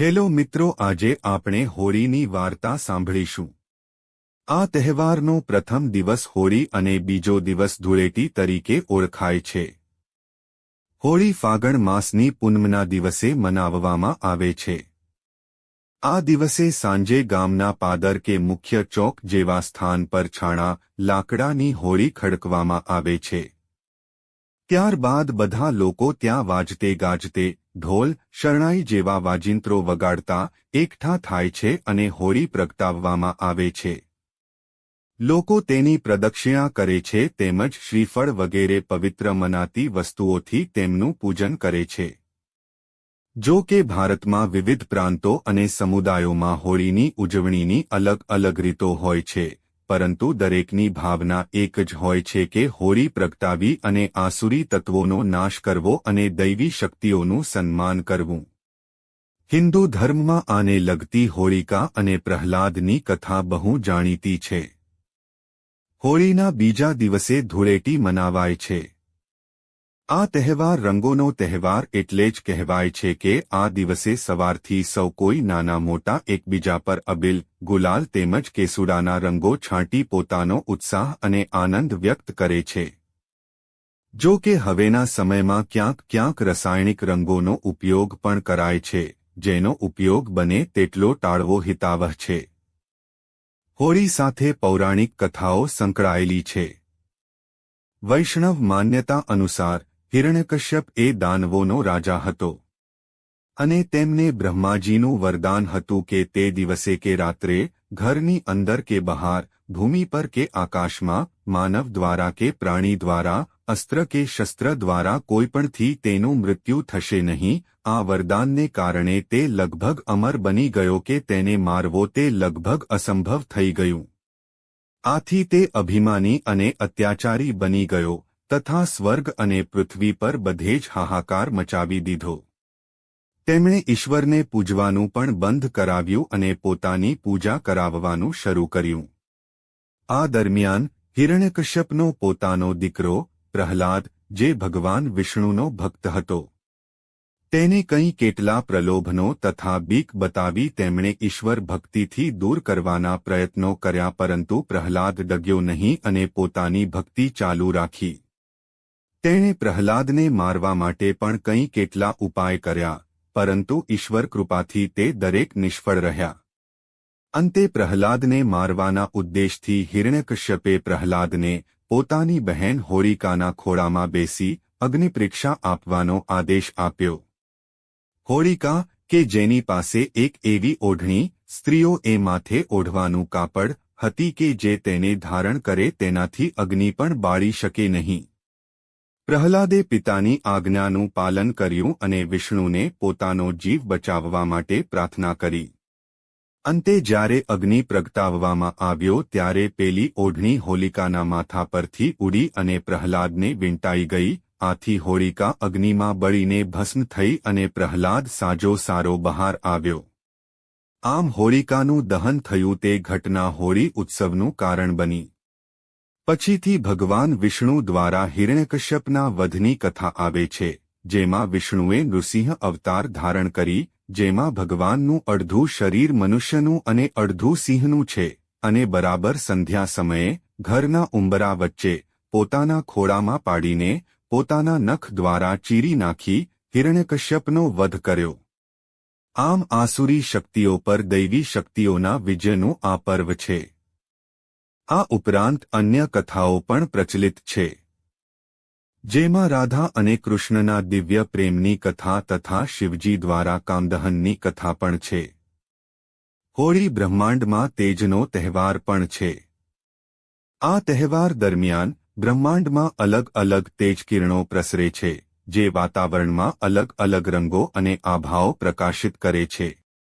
Hello મિત્રો, આજે આપણે હોળીની વાર્તા સાંભળીશું. આ તહેવારનો પ્રથમ દિવસ હોળી અને બીજો દિવસ ધૂળેટી તરીકે ઓળખાય છે. હોળી ફાગણ માસની પૂનમના દિવસે મનાવવામાં આવે છે. આ દિવસે સાંજે ગામના પાદર કે મુખ્ય ચોક જેવા સ્થાન પર છાણા, લાકડાની હોળી ખડકવામાં આવે છે. ત્યારબાદ બધા લોકો ત્યાં વાજતે ગાજતે, ઢોલ, શરણાઈ જેવા વાજિંત્રો વગાડતા, એકઠા થાય છે અને હોળી પ્રગટાવવામાં આવે છે. લોકો તેની પ્રદક્ષિણા કરે છે તેમજ શ્રીફળ વગેરે પવિત્ર મનાતી વસ્તુઓથી તેમનું પૂજન કરે છે. જો કે ભારતમાં વિવિધ પ્રાંતો અને સમુદાયોમાં હોળીની ઉજવણીની અલગ અલગ રીતો હોય છે. પરંતુ દરેકની ભાવના એક જ હોય છે કે હોળી પ્રગટાવી અને આસુરી તત્વોનો નાશ કરવો અને દૈવી શક્તિઓનું સન્માન કરવું. હિન્દુ ધર્મમાં આને લગતી હોળિકા અને પ્રહલાદની કથા બહુ જાણીતી છે. હોળીના બીજા દિવસે ધૂળેટી મનાવાય છે. આ તહેવાર રંગોનો તહેવાર એટલે જ કહેવાય છે કે આ દિવસે સવારથી સૌ કોઈ નાના મોટા એકબીજા પર અબિલ, ગુલાલ તેમજ કેસુડાના રંગો છાંટી પોતાનો ઉત્સાહ અને આનંદ વ્યક્ત કરે છે. જો કે હવેના સમયમાં ક્યાંક ક્યાંક રાસાયણિક રંગોનો ઉપયોગ પણ કરાય છે, જેનો ઉપયોગ બને તેટલો ટાળવો હિતાવહ છે. હોળી સાથે પૌરાણિક કથાઓ સંકળાયેલી છે. વૈષ્ણવ માન્યતા અનુસાર હિરણ્યકશ્યપ એ દાનવોનો રાજા હતો. અને તેમને બ્રહ્માજીનું વરદાન હતું કે તે દિવસે કે રાત્રે ઘરની અંદર કે બહાર, ભૂમિ પર કે આકાશમાં, માનવ દ્વારા કે પ્રાણી દ્વારા, અસ્ત્ર કે શસ્ત્ર દ્વારા કોઈપણથી તેનું મૃત્યુ થશે નહીં, આ વરદાનને કારણે તે લગભગ અમર બની ગયો કે તેને મારવો તે લગભગ અસંભવ થઈ ગયું. આથી તે અભિમાની અને અત્યાચારી બની ગયો તથા સ્વર્ગ અને પૃથ્વી પર બધે જ હાહાકાર મચાવી દીધો. તેમણે ઈશ્વરને પૂજવાનું પણ બંધ કરાવ્યું અને પોતાની પૂજા કરાવવાનું શરૂ કર્યું. આ દરમિયાન હિરણ્યકશ્યપનો પોતાનો દીકરો, પ્રહલાદ, જે ભગવાન વિષ્ણુનો ભક્ત હતો. તેને કંઈ કેટલા પ્રલોભનો તથા બીક બતાવી તેમણે ઈશ્વર ભક્તિથી દૂર કરવાના પ્રયત્નો કર્યા પરંતુ પ્રહલાદ ડગ્યો નહીં અને પોતાની ભક્તિ ચાલુ રાખી. તેણે પ્રહલાદને મારવા માટે પણ કંઈ કેટલા ઉપાય કર્યા, પરંતુ ઈશ્વર કૃપાથી તે દરેક નિષ્ફળ રહ્યા. અંતે પ્રહલાદને મારવાના ઉદ્દેશથી હિરણ્યકશ્યપે પ્રહલાદને પોતાની બહેન હોળિકાના ખોળામાં બેસી અગ્નિપરીક્ષા આપવાનો આદેશ આપ્યો. હોળિકા કે જેની પાસે એક એવી ઓઢણી, સ્ત્રીઓ એ માથે ઓઢવાનું કાપડ હતી કે જે તેને ધારણ કરે તેનાથી અગ્નિ પણ બાળી શકે નહીં. પ્રહલાદે પિતાની આજ્ઞાનું પાલન કર્યું અને વિષ્ણુને પોતાનો જીવ બચાવવા માટે પ્રાર્થના કરી. અંતે જ્યારે અગ્નિ પ્રગટાવવામાં આવ્યો ત્યારે પેલી ઓઢણી હોલિકાના માથા પરથી ઉડી અને પ્રહલાદને વીંટાઈ ગઈ, આથી હોળિકા અગ્નિમાં બળીને ભસ્મ થઈ અને પ્રહલાદ સાજો સારો બહાર આવ્યો. આમ હોળિકાનું દહન થયું તે ઘટના હોળી ઉત્સવનું કારણ બની. પછીથી ભગવાન વિષ્ણુ દ્વારા હિરણ્યકશ્યપના વધની કથા આવે છે, જેમાં વિષ્ણુએ નૃસિંહ અવતાર ધારણ કરી, જેમાં ભગવાનનું અડધું શરીર મનુષ્યનું અને અડધું સિંહનું છે, અને બરાબર સંધ્યા સમયે ઘરના ઉંબરા વચ્ચે પોતાના ખોળામાં પાડીને પોતાના નખ દ્વારા ચીરી નાખી હિરણ્યકશ્યપનો વધ કર્યો. આમ આસુરી શક્તિઓ પર દૈવી શક્તિઓના વિજયનું આ પર્વ છે. આ ઉપરાંત અન્ય કથાઓ પણ પ્રચલિત છે. જેમાં રાધા અને કૃષ્ણના દિવ્ય પ્રેમની કથા તથા શિવજી દ્વારા કામદહનની કથા પણ છે. હોળી બ્રહ્માંડમાં તેજનો તહેવાર પણ છે. આ તહેવાર દરમિયાન બ્રહ્માંડમાં અલગ અલગ તેજકિરણો પ્રસરે છે, જે વાતાવરણમાં અલગ અલગ રંગો અને આભાઓ પ્રકાશિત કરે છે.